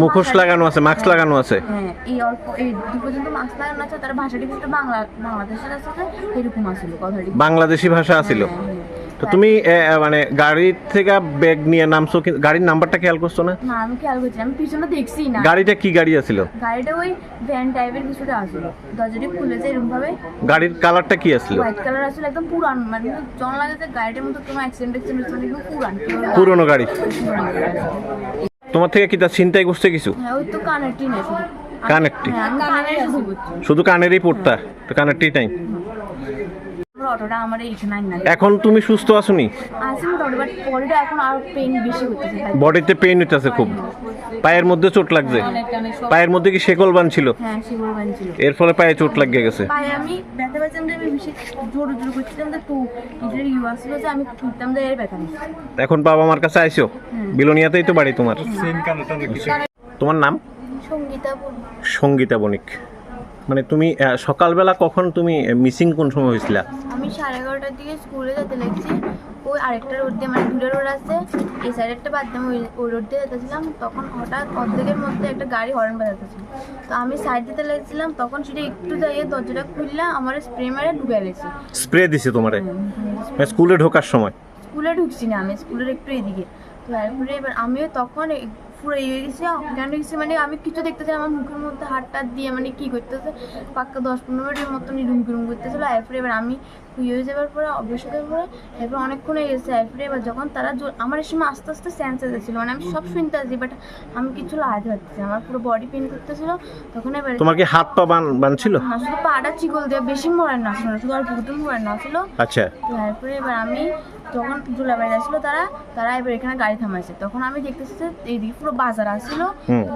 মুখোশ লাগানো আছে মাস্ক লাগানো আছে। হ্যাঁ এই অল্প এই পর্যন্ত মাস্ক লাগানো আছে তার ভাষাটি কিন্তু বাংলা বাংলাদেশের আছে এরকম আসলে কথাটি। বাংলাদেশি ভাষা আছিল। হ্যাঁ, হ্যাঁ। তো তুমি মানে গাড়ির থেকে ব্যাগ নিয়ে নামছো কি- গাড়ির নাম্বারটা খেয়াল করছ না? না আমি খেয়াল করছি আমি পিছনে দেখছি না। গাড়িটা কি গাড়ি আছিল? গাড়িটা ওই ভ্যান টাইপের কিছুটা আসলো দরজাটি খুলেছে এরকম ভাবে গাড়ির কালারটা কি আসছিল হোয়াইট কালার আসলে একদম পুরান মানে জন লাগে যে গাড়িটার মতো তোমার অ্যাক্সিডেন্ট অ্যাক্সিডেন্ট পুরান। পুরনো গাড়ি। গাড়ি। তোমার থেকে কি তা চিন্তাই করছে কিছু? হ্যাঁ ওই তো কানের টিনে শুধু কানের টি? হ্যাঁ শুধু কানেরই পড়তা তো কানের টি টাইম আমার আইন না এখন তুমি সুস্থ আছোনি? আসি মোটামুটি বাট পরেটা এখন আর পেইন বেশি হচ্ছে বডিতে পেইন হইতাছে খুব। পায়ের মধ্যে চোট লাগছে। পায়ের মধ্যে কি শেকল বানছিল? হ্যাঁ বানছিল। এর ফলে পায়ে চোট লাগিয়ে গেছে। পায়ে আমি ব্যথা পাচ্ছিলাম যে আমি বেশি জোর জোর করছিলাম যে তো এটার ইউ আসলো যে আমি যে এর ব্যথা এখন বাবা মার কাছে আইসো। বিলোনিয়াতেই তো বাড়ি তোমার। তোমার নাম? সঙ্গীতা বল সঙ্গীতা বণিক। মানে তুমি সকালবেলা কখন তুমি মিসিং কোন সময় হয়েছিলা? আমি সাড়ে এগারোটার দিকে স্কুলে যেতে লাগছি। ওই আরেকটা রোড দিয়ে মানে দূরে রোড আছে এই সাইডে একটা বাদ দিয়ে ওই- রোড দিয়ে যেতেছিলাম। তখন হঠাৎ অর্ধেকের মধ্যে একটা গাড়ি হর্ন বাজাতেছিল। তো আমি সাইড দিতে লাগছিলাম তখন সেটা একটু যাইয়ে দরজাটা খুললাম আমার স্প্রে মারে ঢুকে গেছে। স্প্রে দিছে তোমারে? মানে স্কুলে ঢোকার সময়? স্কুলে ঢুকছি না আমি স্কুলের একটু এদিকে। তো তারপরে এবার আমিও তখন পুরো ইয়ে গেছি। অজ্ঞান হয়ে গেছি মানে আমি কিছু দেখতেছি আমার মুখের মধ্যে হাত টাত দিয়ে মানে কি করতেছে? পাক্কা দশ পনেরো মিনিটের মতন রুম রুম করতেছিল এরপরে এবার আমি ইয়ে হয়ে যাওয়ার পরে অভ্যেস হয়ে পরে এরপর অনেকক্ষণ হয়ে গেছে এরপরে এবার যখন তারা আমার এই সময় আস্তে আস্তে সেন্স এসেছিল মানে আমি সব শুনতে আছি বাট আমি কিছু লাগাতে পারতেছি। আমার পুরো বডি পেন করতেছিল। তখন এবার তোমার কি হাত পা বান বানছিল? না শুধু পাটা চিকল দিয়ে বেশি মরার না শুধু অল্প কুটুম মরার না ছিল। আচ্ছা। তারপরে এবার আমি যখন জুলাবাড়ি আসলো তারা তারা এবার এখানে গাড়ি থামাইছে। তখন আমি দেখতেছি যে এইদিকে পুরো বাজার আসছিল।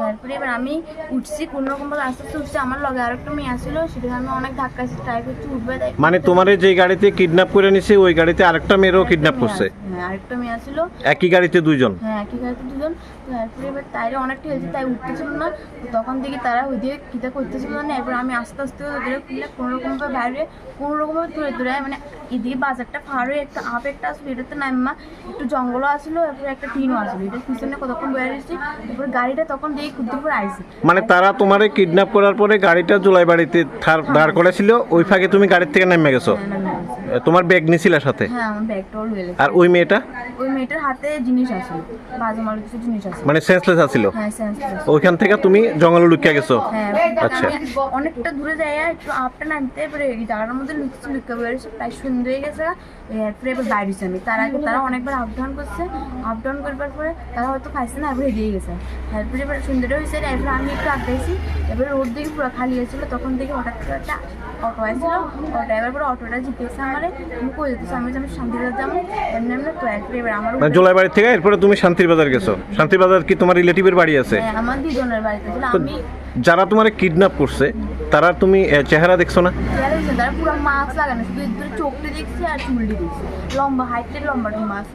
তারপরে এবার আমি উঠছি কোন রকম ভাবে আস্তে আস্তে উঠছি। আমার লগে আরেকটা মেয়ে আসছিল সেটা আমি অনেক ধাক্কা ট্রাই করছি উঠবে মানে তোমার যে গাড়িতে কিডন্যাপ করে নিছে ওই গাড়িতে আরেকটা মেয়েরও কিডন্যাপ করছে? হ্যাঁ আরেকটা মেয়ে আসছিল একই গাড়িতে দুইজন? হ্যাঁ একই গাড়িতে দুজন তারপরে এবার তাইরে অনেকটা হয়েছে তাই উঠতেছিল না। তখন থেকে তারা ওইদিকে কিতা করতেছিল না। এবার আমি আস্তে আস্তে ওদের খুলে কোনো রকমভাবে বাইরে কোনো রকমভাবে তুলে তুলে মানে এদিকে বাজারটা ফার হয়ে একটা আপ একটা আসলো এটাতে নামা একটু জঙ্গলও আসলো এরপরে একটা টিনও আসলো। এটা পিছনে কতক্ষণ বয়ে রয়েছি এরপর গাড়িটা তখন দেখি খুদ্দুর করে আইসি মানে তারা তোমারে কিডন্যাপ করার পরে গাড়িটা জুলাই বাড়িতে দাঁড় করেছিল ওই ফাঁকে তুমি গাড়ির থেকে নেমে গেছো? তোমার ব্যাগ নিছিল সাথে? হ্যাঁ আমার ব্যাগটাও আর ওই মেয়েটা ওই মেয়েটার হাতে জিনিস আসলো বাজে মাল কিছু জিনিস আসলো মানে সেন্সলেস আছিল? হ্যাঁ সেন্স ওইখান থেকে তুমি জঙ্গলে লুকিয়ে গেছো? হ্যাঁ আচ্ছা। অনেকটা দূরে যাই একটু আপটা নামতে এবারে এই জায়গাটার মধ্যে লুকছে লুকা বেরোচ্ছে প্রায় সুন্দর হয়ে গেছে। এরপরে এবার বাইরেছে আমি। তার আগে তারা অনেকবার আপ ডাউন করছে। আপ ডাউন করবার পরে তারা হয়তো খাইছে না এবারে দিয়ে গেছে। তারপরে এবার সুন্দর হয়েছে এরপরে আমি একটু আগাইছি এবারে রোড দিকে পুরো খালি হয়েছিল তখন থেকে হঠাৎ করে একটা অটো আসছিল অটো এবার পরে অটোটা জিতেছে আমারে আমি কই যেতেছে? আমি যে আমি শান্তিবাজার যাব এমনি এমনি তো এরপরে এবার আমার মানে জোলাই বাড়ি থেকে এরপরে তুমি শান্তির বাজার গেছো। শান্তির বাজার কি তোমার রিলেটিভের বাড়ি আছে? হ্যাঁ, আমার দুজনের বাড়িতে ছিল আমি যারা তোমারে কিডন্যাপ করছে তারা তুমি চেহারা দেখছ না? তারা পুরো মাস্ক লাগানো শুধু চোখটা দেখছি আর চুলটি দেখছি। লম্বা হাইটের লম্বাটা মাস্ক